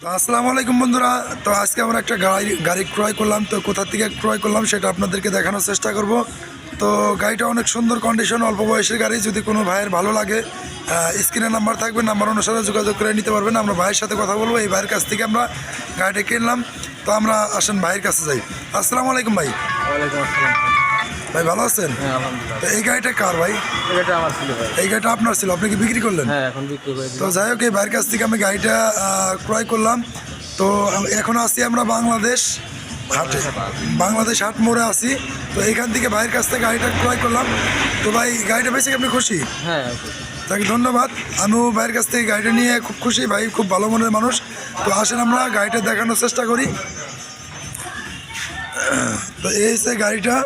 আসসালামু আলাইকুম বন্ধুরা। তো আজকে আমরা একটা গাড়ি গাড়ি ক্রয় করলাম। তো কোথা থেকে ক্রয় করলাম সেটা আপনাদেরকে দেখানোর চেষ্টা করব। তো গাড়িটা অনেক সুন্দর কন্ডিশন অল্প বয়সের গাড়ি। যদি কোনো ভাইয়ের ভালো লাগে স্ক্রিনের নাম্বার থাকবে নাম্বার অনুসারে যোগাযোগ করে নিতে পারবেন। আমরা ভাইয়ের সাথে কথা বলব, এই ভাইয়ের কাছ থেকে আমরা গাড়িটা কিনলাম। তো আমরা আসেন ভাইয়ের কাছে যাই। আসসালামু আলাইকুম ভাই। ওয়ালাইকুম আসসালাম। ভাই ভালো আছেন? হ্যাঁ তো এই গাড়িটা কার ভাই? এই গাড়িটা আপনার ছিল আপনি কি বিক্রি করলেন? হ্যাঁ তো যাই হোক এই ভাইয়ের কাছ থেকে আমি গাড়িটা ক্রয় করলাম। তো এখন আছি আমরা বাংলাদেশ হাটে। বাংলাদেশ হাট মোড়ে আছি। তো এখান থেকে ভাইয়ের কাছ থেকে গাড়িটা ক্রয় করলাম। তো ভাই গাড়িটা বেশি আপনি খুশি? হ্যাঁ তাকে ধন্যবাদ। আনু ভাইয়ের কাছ থেকে গাড়িটা নিয়ে খুব খুশি। ভাই খুব ভালো মনের মানুষ। তো আসেন আমরা গাড়িটা দেখানোর চেষ্টা করি। তো এই হচ্ছে গাড়িটা।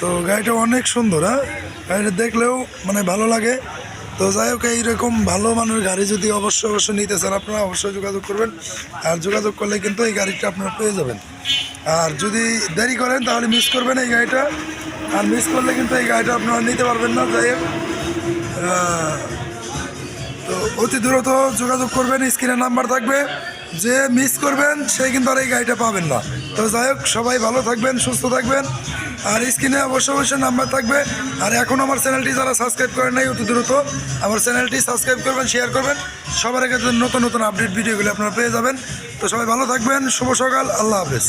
তো গাড়িটা অনেক সুন্দর হ্যাঁ? গাড়িটা দেখলেও মানে ভালো লাগে। তো যাই হোক, এইরকম ভালো মানের গাড়ি যদি অবশ্যই অবশ্যই নিতে চান, আপনারা অবশ্যই যোগাযোগ করবেন। আর যোগাযোগ করলে কিন্তু এই গাড়িটা আপনারা পেয়ে যাবেন। আর যদি দেরি করেন, তাহলে মিস করবেন এই গাড়িটা। আর মিস করলে কিন্তু এই গাড়িটা আপনারা নিতে পারবেন না, যাই হোক। তো অতি দ্রুত যোগাযোগ করবেন, স্ক্রিনে নাম্বার থাকবে। যে মিস করবেন, সে কিন্তু আর এই গাড়িটা পাবেন না। তো যাই হোক, সবাই ভালো থাকবেন, সুস্থ থাকবেন। আর স্ক্রিনে অবশ্যই অবশ্যই নাম্বার থাকবে। আর এখন আমার চ্যানেলটি যারা সাবস্ক্রাইব করেন নাই, অতি দ্রুত আমার চ্যানেলটি সাবস্ক্রাইব করবেন শেয়ার করবেন। সবার আগে নতুন নতুন আপডেট ভিডিওগুলো আপনারা পেয়ে যাবেন। তো সবাই ভালো থাকবেন, শুভ সকাল, আল্লাহ হাফেজ।